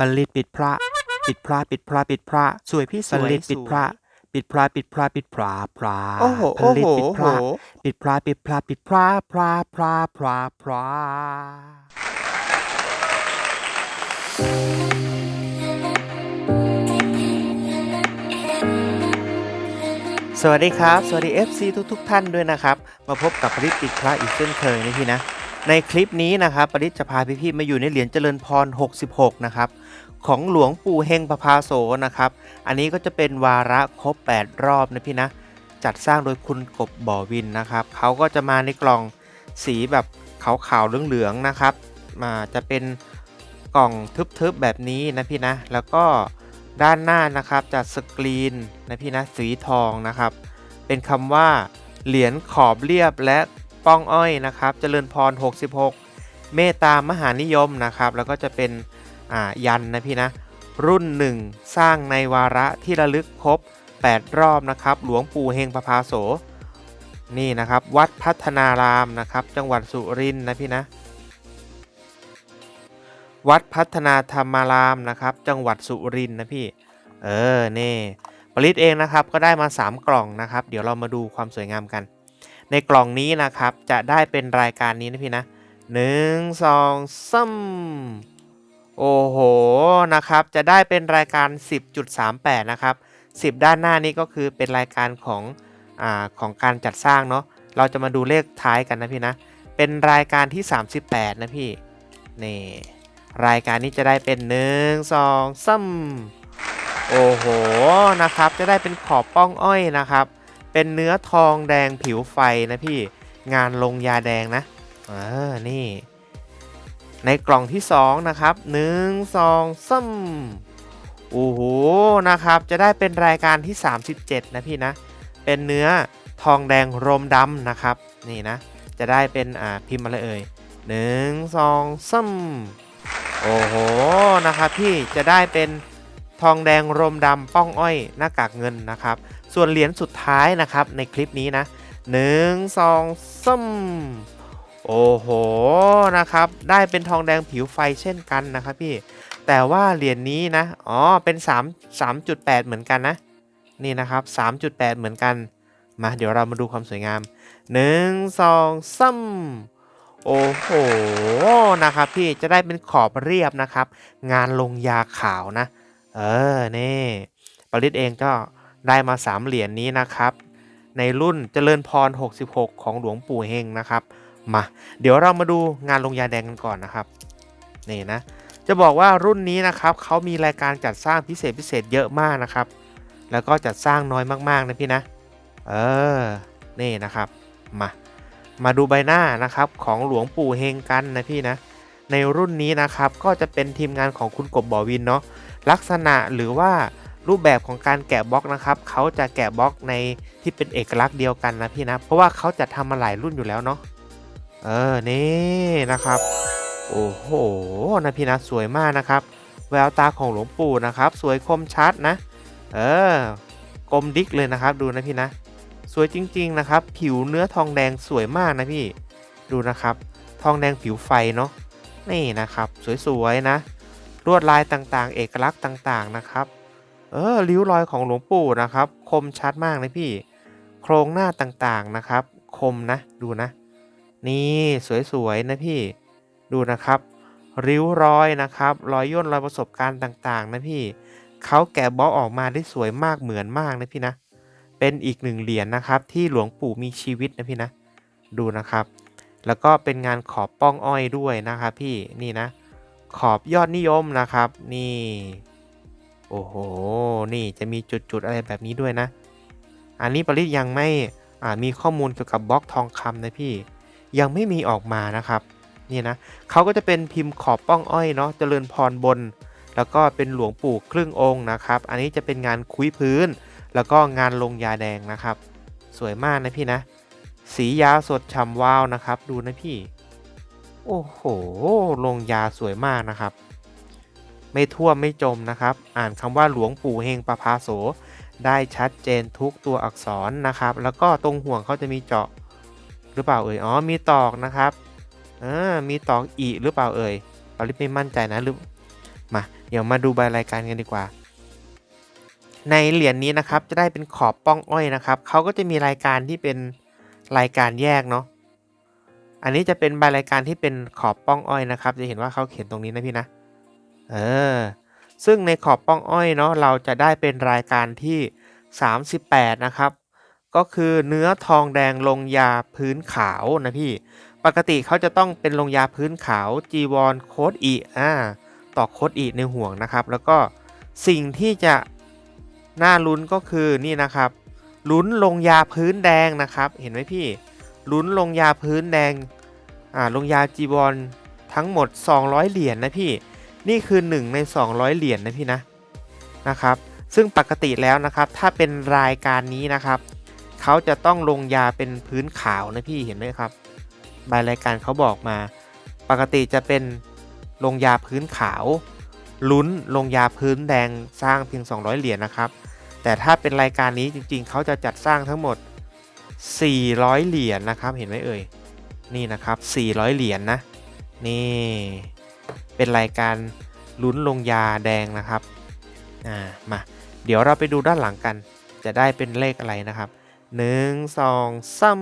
ปลิดปิดพระ ปิดพระปิดพระปิดพระสวยพี่สปวยลิดปิดพระปิดพระปิดพระปิดพระพระโอ้โหปโอ้ลิโหดปิดโอ้พโหระปิดพระปิดพระปิดพระพระพระพระพระสวัสดีครับ สวัสดี FC ทุกทุกๆท่านด้วยนะครับ มาพบกับปริศปิดพระอีกเช่นเคยนะพี่นะ ในคลิปนี้นะครับปริศจะพาพี่ๆมาอยู่ในเหรียญเจริญพร 66 นะครับ ของหลวงปู่เฮงประภาโสนะครับ อันนี้ก็จะเป็นวาระครบ 8 รอบนะพี่นะ จัดสร้างโดยคุณกบบ่อวินนะครับ เขาก็จะมาในกล่องสีแบบขาวๆเหลืองๆนะครับ มาจะเป็นกล่องทึบๆแบบนี้นะพี่นะ แล้วก็ด้านหน้านะครับจัดสกรีนนะพี่นะสีทองนะครับ เป็นคำว่าเหรียญขอบเรียบและ ป้องอ้อยนะครับเจริญพร 66 เมตตามหานิยมนะครับ แล้วก็จะเป็นยันนะพี่นะ รุ่นหนึ่งสร้างในวาระที่ระลึกครบ 8 รอบนะครับ หลวงปู่เฮงประภาโส นี่นะครับ วัดพัฒนารามนะครับ จังหวัดสุรินทร์นะพี่นะ วัดพัฒนาธรรมารามนะครับ จังหวัดสุรินทร์นะพี่ เออ นี่ ปริศเองนะครับ ก็ได้มา 3 กล่องนะครับ เดี๋ยวเรามาดูความสวยงามกัน ในกล่องนี้นะครับ จะได้เป็นรายการนี้นะพี่นะหนึ่งสองซ้ำโอ้โหนะครับ จะได้เป็นรายการ 10.38 นะครับ 10 ด้านหน้านี้ก็คือเป็นรายการของอ่าของการจัดสร้างเนาะเราจะมาดูเลขท้ายกันนะพี่นะ เป็นรายการที่ 38 นะพี่ นี่ รายการนี้จะได้เป็นหนึ่งสองซ้ำโอ้โหนะครับ จะได้เป็นขอบป้องอ้อยนะครับ เป็นเนื้อทองแดงผิวไฟนะพี่งานลงยาแดงนะเออนี่ ในกล่องที่สองนะครับหนึ่งสองซ้ำโอ้โหนะครับ จะได้เป็นรายการที่ 37 นะพี่นะ เป็นเนื้อทองแดงรมดำนะครับ นี่นะ จะได้เป็นอ่าพิมพ์มาเลยเอ่ยหนึ่งสองซ้ำโอ้โหนะครับพี่จะได้เป็น ทองแดงรมดำป้องอ้อยหน้ากากเงินนะครับ ส่วนเหรียญสุดท้ายนะครับในคลิปนี้นะหนึ่งสองซ้ำโอ้โหนะครับ ได้เป็นทองแดงผิวไฟเช่นกันนะครับพี่ แต่ว่าเหรียญนี้นะ อ๋อ เป็น 3 3.8 เหมือนกันนะ นี่นะครับ 3.8 เหมือนกัน มาเดี๋ยวเรามาดูความสวยงามหนึ่งสองซ้ำโอ้โห นะครับพี่ จะได้เป็นขอบเรียบนะครับ งานลงยาขาวนะ เออ นี่ปริศเองก็ได้มา 3 เหรียญนี้นะครับ ในรุ่นเจริญพร 66 ของหลวงปู่เฮงนะครับ มา เดี๋ยวเรามาดูงานลงยาแดงกันก่อนนะครับ นี่นะ จะบอกว่ารุ่นนี้นะครับเขามีรายการจัดสร้างพิเศษพิเศษเยอะมากนะครับ แล้วก็จัดสร้างน้อยมากๆนะพี่นะ เออ นี่นะครับ มา มาดูใบหน้านะครับของหลวงปู่เฮงกันนะพี่นะ ในรุ่นนี้นะครับก็จะเป็นทีมงานของคุณกบบ่อวินเนาะ ลักษณะหรือว่ารูปแบบของการแกะบล็อกนะครับเขาจะแกะบล็อกในที่เป็นเอกลักษณ์เดียวกันนะพี่นะ เพราะว่าเขาจะทำมาหลายรุ่นอยู่แล้วเนาะเออนี่นะครับ โอ้โหนะพี่นะสวยมากนะครับ แววตาของหลวงปู่นะครับ สวยคมชัดนะ เออกลมดิกเลยนะครับ ดูนะพี่นะ สวยจริง ๆนะครับ ผิวเนื้อทองแดงสวยมากนะพี่ ดูนะครับ ทองแดงผิวไฟเนาะนี่นะครับ สวยๆนะ ลวดลายต่างๆ เอกลักษณ์ต่างๆนะครับ เออริ้วรอยของหลวงปู่นะครับ คมชัดมากนะพี่ โครงหน้าต่างๆนะครับ คมนะดูนะ นี่สวยๆนะพี่ดูนะครับ ริ้วรอยนะครับ รอยย่นรอยประสบการณ์ต่างๆ นะพี่เขาแกะบล็อกออกมาได้สวยมากเหมือนมากนะพี่นะ เป็นอีกหนึ่งเหรียญนะครับ ที่หลวงปู่มีชีวิตนะพี่นะ ดูนะครับ แล้วก็เป็นงานขอบป้องอ้อยด้วยนะครับพี่นี่นะ ขอบยอดนิยมนะครับ นี่ โอ้โห นี่จะมีจุด ๆ อะไรแบบนี้ด้วยนะ อันนี้ปริศยังไม่อ่ามีข้อมูลเกี่ยวกับบล็อกทองคำนะพี่ ยังไม่มีออกมานะครับนี่นะเขาก็จะเป็นพิมพ์ขอบป้องอ้อยเนาะเจริญพรบน แล้วก็เป็นหลวงปู่ครึ่งองค์นะครับ อันนี้จะเป็นงานคุยพื้น แล้วก็งานลงยาแดงนะครับ สวยมากนะพี่นะ สียาสดฉ่ำวาวนะครับ ดูนะพี่ โอ้โห ลงยาสวยมากนะครับ ไม่ท่วมไม่จมนะครับ อ่านคำว่าหลวงปู่เฮงประภาโส ได้ชัดเจนทุกตัวอักษรนะครับ แล้วก็ตรงห่วงเขาจะมีเจาะหรือเปล่าเอ่ย อ๋อ มีตอกนะครับเออมีตอกอีหรือเปล่าเอ่ยปริไม่มั่นใจนะหรือ มา เดี๋ยวมาดูใบรายการกันดีกว่า ในเหรียญนี้นะครับ จะได้เป็นขอบป้องอ้อยนะครับ เขาก็จะมีรายการที่เป็นรายการแยกเนาะ อันนี้จะเป็นใบรายการที่เป็นขอบป้องอ้อยนะครับ จะเห็นว่าเขาเขียนตรงนี้นะพี่นะ เออ ซึ่งในขอบป้องอ้อยเนาะเราจะได้เป็นรายการที่ 38 นะครับ ก็คือเนื้อทองแดงลงยาพื้นขาวนะพี่ ปกติเขาจะต้องเป็นลงยาพื้นขาวจีวรโคดอีอ่าต่อโคดอีในห่วงนะครับ แล้วก็สิ่งที่จะน่าลุ้นก็คือนี่นะครับลุ้นลงยาพื้นแดงนะครับ เห็นไหมพี่ ลุ้นลงยาพื้นแดงอ่าลงยาจีวรทั้งหมด 200 เหรียญนนะพี่ นี่คือ 1 ใน 200 เหรียญนนะพี่นะนะครับ ซึ่งปกติแล้วนะครับ ถ้าเป็นรายการนี้นะครับ เขาจะต้องลงยาเป็นพื้นขาวนะพี่เห็นไหมครับใบรายการเขาบอกมา ปกติจะเป็นลงยาพื้นขาว ลุ้นลงยาพื้นแดงสร้างเพียง 200 เหรียญนะครับ แต่ถ้าเป็นรายการนี้จริงๆ เขาจะจัดสร้างทั้งหมด 400 เหรียญนะครับเห็นไหมเอ่ยนี่นะครับ 400 เหรียญนะนี่เป็นรายการลุ้นลงยาแดงนะครับอ่ามาเดี๋ยวเราไปดูด้านหลังกัน จะได้เป็นเลขอะไรนะครับหนึ่งสองซ้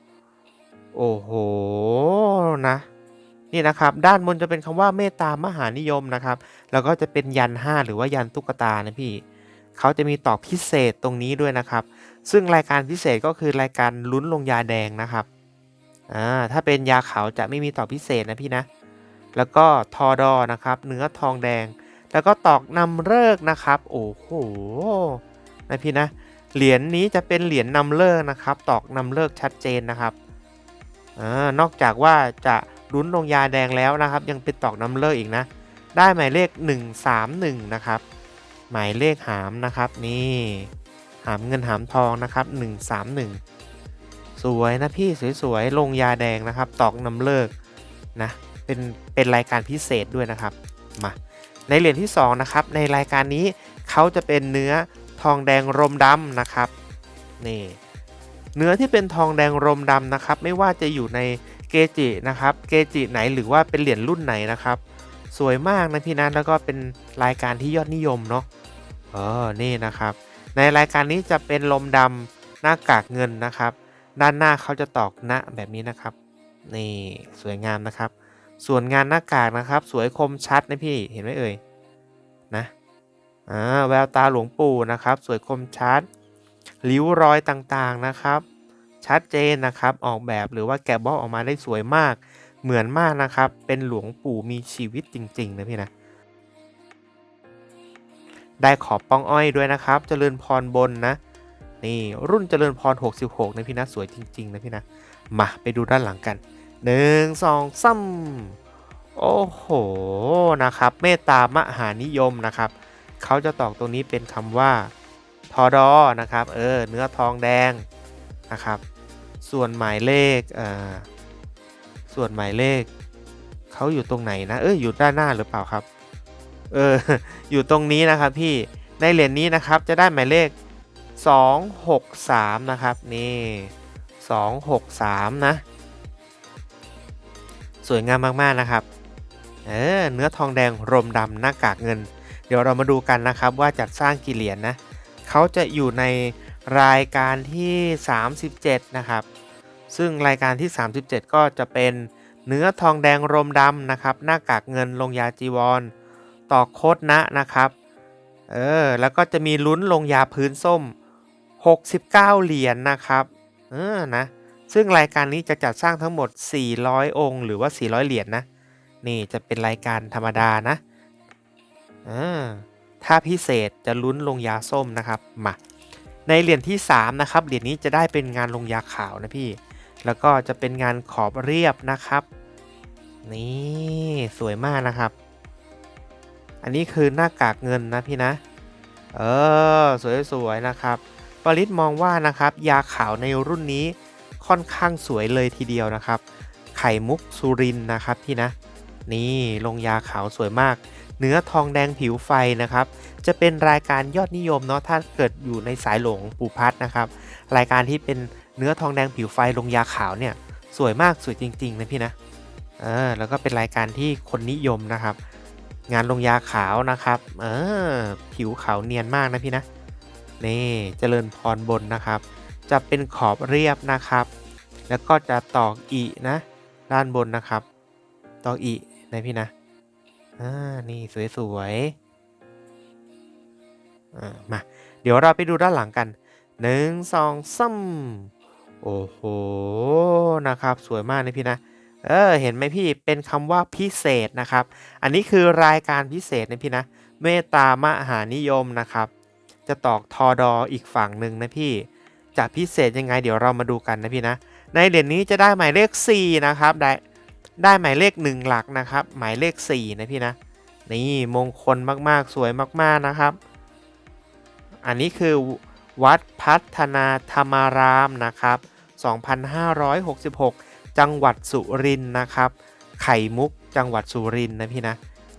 ำโอ้โหนะนี่นะครับด้านบนจะเป็นคำว่าเมตตามหานิยมนะครับ แล้วก็จะเป็นยัน 5 หรือว่ายันตุ๊กตานะพี่เขาจะมีต่อพิเศษตรงนี้ด้วยนะครับ ซึ่งรายการพิเศษก็คือรายการลุ้นลงยาแดงนะครับอ่าถ้าเป็นยาขาวจะไม่มีต่อพิเศษนะพี่นะ แล้วก็ทอดอนะครับ เนื้อทองแดง แล้วก็ตอกนำเลิกนะครับ โอ้โหนะพี่นะเหรียญนี้จะเป็นเหรียญนำเลิกนะครับ ตอกนำเลิกชัดเจนนะครับอานอกจากว่าจะลุ้นลงยาแดงแล้วนะครับ ยังเป็นตอกนำเลิกอีกนะ ได้หมายเลข 131 นะครับ หมายเลขหามนะครับนี่ หามเงินหามทองนะครับ 131 สวยนะพี่สวยๆ ลงยาแดงนะครับ ตอกนำเลิกนะ เป็นเป็นรายการพิเศษด้วยนะครับ มา ในเหรียญที่ 2 นะครับ ในรายการนี้เขาจะเป็นเนื้อทองแดงรมดำนะครับ นี่เนื้อที่เป็นทองแดงรมดำนะครับ ไม่ว่าจะอยู่ในเกจินะครับ เกจิไหนหรือว่าเป็นเหรียญรุ่นไหนนะครับ สวยมากนะพี่นะแล้วก็เป็นรายการที่ยอดนิยมเนาะเออนี่นะครับ ในรายการนี้จะเป็นลมดำหน้ากากเงินนะครับ ด้านหน้าเขาจะตอกณแบบนี้นะครับ นี่สวยงามนะครับ ส่วนงานหน้ากากนะครับ สวยคมชัดนะพี่เห็นไหมเอ่ยนะอ่าแววตาหลวงปู่นะครับ สวยคมชัดริ้วรอยต่างๆนะครับ ชัดเจนนะครับออกแบบหรือว่าแกะบล็อกออกมาได้สวยมาก เหมือนมากนะครับ เป็นหลวงปู่มีชีวิตจริงๆนะพี่นะ ได้ขอบป้องอ้อยด้วยนะครับ เจริญพรบนนะ นี่รุ่นเจริญพร 66 นะพี่นะสวยจริง ๆ นะพี่นะ มาไปดูด้านหลังกันหนึ่งสองซ้ำโอ้โห นะครับ เมตตามหานิยมนะครับ เขาจะตอกตรงนี้เป็นคำว่าทอดอนะครับ เออ เนื้อทองแดงนะครับ ส่วนหมายเลขเอ่อส่วนหมายเลข เขาอยู่ตรงไหนนะ เอออยู่ด้านหน้าหรือเปล่าครับ เอออยู่ตรงนี้นะครับพี่ในเหรียญนี้นะครับจะได้หมายเลข 263 นะครับ นี่ 263 นะ สวยงามมากๆนะครับ เออเนื้อทองแดงรมดำหน้ากากเงิน เดี๋ยวเรามาดูกันนะครับว่าจัดสร้างกี่เหรียญนะเขาจะอยู่ในรายการที่ 37 นะครับ ซึ่งรายการที่ 37 ก็จะเป็นเนื้อทองแดงรมดำนะครับ หน้ากากเงินลงยาจีวร ต่อโคดนะนะครับ เออ แล้วก็จะมีลุ้นลงยาพื้นส้ม 69 เหรียญนนะครับ เออ นะ ซึ่งรายการนี้จะจัดสร้างทั้งหมด 400 องค์ หรือว่า 400 เหรียญนนะ นี่จะเป็นรายการธรรมดานะเออถ้าพิเศษจะลุ้นลงยาส้มนะครับ มา ในเหรียญที่ 3 นะครับ เหรียญนี้จะได้เป็นงานลงยาขาวนะพี่ แล้วก็จะเป็นงานขอบเรียบนะครับ นี่ สวยมากนะครับ อันนี้คือหน้ากากเงินนะพี่นะ เออ สวยๆนะครับ ปริศมองว่านะครับ ยาขาวในรุ่นนี้ค่อนข้างสวยเลยทีเดียวนะครับ ไข่มุกสุรินนะครับพี่นะ นี่ลงยาขาวสวยมาก เนื้อทองแดงผิวไฟนะครับ จะเป็นรายการยอดนิยมเนาะถ้าเกิดอยู่ในสายหลงปูพัดนะครับ รายการที่เป็นเนื้อทองแดงผิวไฟลงยาขาวเนี่ยสวยมากสวยจริงๆนะพี่นะ เออแล้วก็เป็นรายการที่คนนิยมนะครับ งานลงยาขาวนะครับ เออ ผิวขาวเนียนมากนะพี่นะ นี่เจริญพรบนนะครับ จะเป็นขอบเรียบนะครับ แล้วก็จะตอกอีนะ ด้านบนนะครับ ตอกอีนะพี่นะ อ่า นี่สวยๆ อ่า มา เดี๋ยวเราไปดูด้านหลังกันหนึ่งสองซ้ำโอ้โห นะครับ สวยมากนะพี่นะ เออเห็นไหมพี่เป็นคำว่าพิเศษนะครับ อันนี้คือรายการพิเศษนะพี่นะเมตตามหานิยมนะครับ จะตอกทอดออีกฝั่งหนึ่งนะพี่จะพิเศษยังไงเดี๋ยวเรามาดูกันนะพี่นะ ในเหรียญนี้จะได้หมายเลข 4 นะครับ ได้ได้หมายเลข 1 หลักนะครับ หมายเลข 4 นะพี่นะ นี่มงคลมากๆสวยมากๆนะครับ อันนี้คือวัดพัฒนาธรรมารามนะครับ 2566 จังหวัดสุรินทร์นะครับ ไข่มุกจังหวัดสุรินทร์นะพี่นะ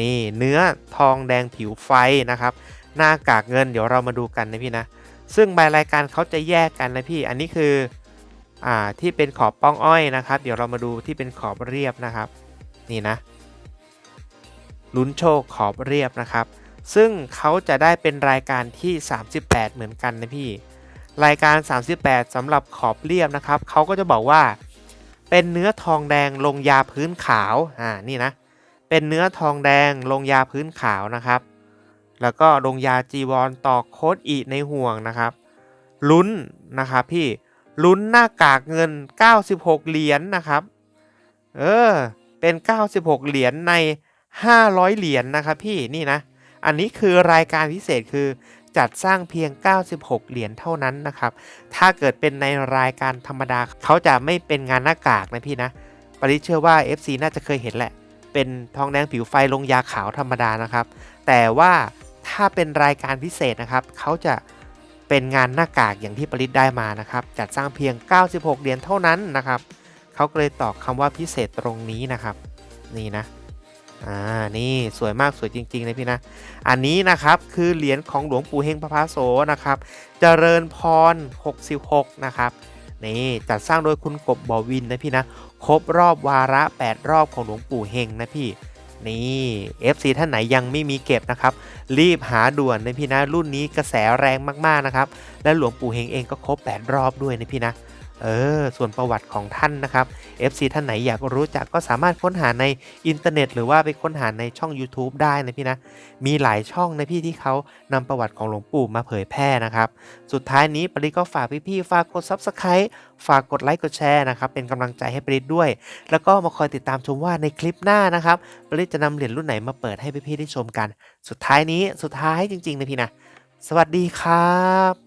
นี่เนื้อทองแดงผิวไฟนะครับ หน้ากากเงินเดี๋ยวเรามาดูกันนะพี่นะ ซึ่งใบรายการเขาจะแยกกันนะพี่ อันนี้คือ อ่าที่เป็นขอบป้องอ้อยนะครับ เดี๋ยวเรามาดูที่เป็นขอบเรียบนะครับ นี่นะ ลุ้นโชคขอบเรียบนะครับ ซึ่งเขาจะได้เป็นรายการที่ 38 เหมือนกันนะพี่ รายการ 38สำหรับขอบเรียบนะครับเขาก็จะบอกว่า เป็นเนื้อทองแดงลงยาพื้นขาว อ่า นี่นะ เป็นเนื้อทองแดงลงยาพื้นขาวนะครับ แล้วก็ลงยาจีวรตอกโคดอีในห่วงนะครับ ลุ้นนะครับพี่ ลุ้นหน้ากากเงิน 96 เหรียญนะครับ เออ เป็น 96 เหรียญใน 500 เหรียญนะครับพี่ นี่นะ อันนี้คือรายการพิเศษคือ จัดสร้างเพียง 96 เหรียญเท่านั้นนะครับ ถ้าเกิดเป็นในรายการธรรมดาเขาจะไม่เป็นงานหน้ากากนะพี่นะ ปริเชื่อว่า FC น่าจะเคยเห็นแหละ เป็นทองแดงผิวไฟลงยาขาวธรรมดานะครับ แต่ว่าถ้าเป็นรายการพิเศษนะครับเขาจะเป็นงานหน้ากากอย่างที่ปริศได้มานะครับ จัดสร้างเพียง 96 เหรียญเท่านั้นนะครับเขาก็เลยตอกคำว่าพิเศษตรงนี้นะครับ นี่นะ อ่า นี่สวยมากสวยจริงๆนะพี่นะ อันนี้นะครับคือเหรียญของหลวงปู่เฮงพระพาโสนะครับ เจริญพร 66 นะครับ นี่จัดสร้างโดยคุณกบบอวินนะพี่นะ ครบรอบวาระ 8 รอบของหลวงปู่เฮงนะพี่ นี่ FC ท่านไหนยังไม่มีเก็บนะครับ รีบหาด่วนนะพี่นะ รุ่นนี้กระแสแรงมากๆนะครับ และหลวงปู่เฮงเองก็ครบ 8 รอบด้วยนะพี่นะ เออ ส่วนประวัติของท่านนะครับ FC ท่านไหนอยากรู้จักก็สามารถค้นหาในอินเทอร์เน็ต หรือว่าไปค้นหาในช่อง YouTube ได้นะพี่นะ มีหลายช่องนะพี่ที่เขานำประวัติของหลวงปู่มาเผยแพร่นะครับ สุดท้ายนี้ปริก็ฝากพี่ๆฝากกด Subscribe ฝากกดไลค์กดแชร์นะครับ เป็นกำลังใจให้ปริด้วย แล้วก็มาคอยติดตามชมว่าในคลิปหน้านะครับปริจะนำเหรียญรุ่นไหนมาเปิดให้พี่ๆได้ชมกัน สุดท้ายนี้สุดท้ายจริงๆนะพี่นะ สวัสดีครับ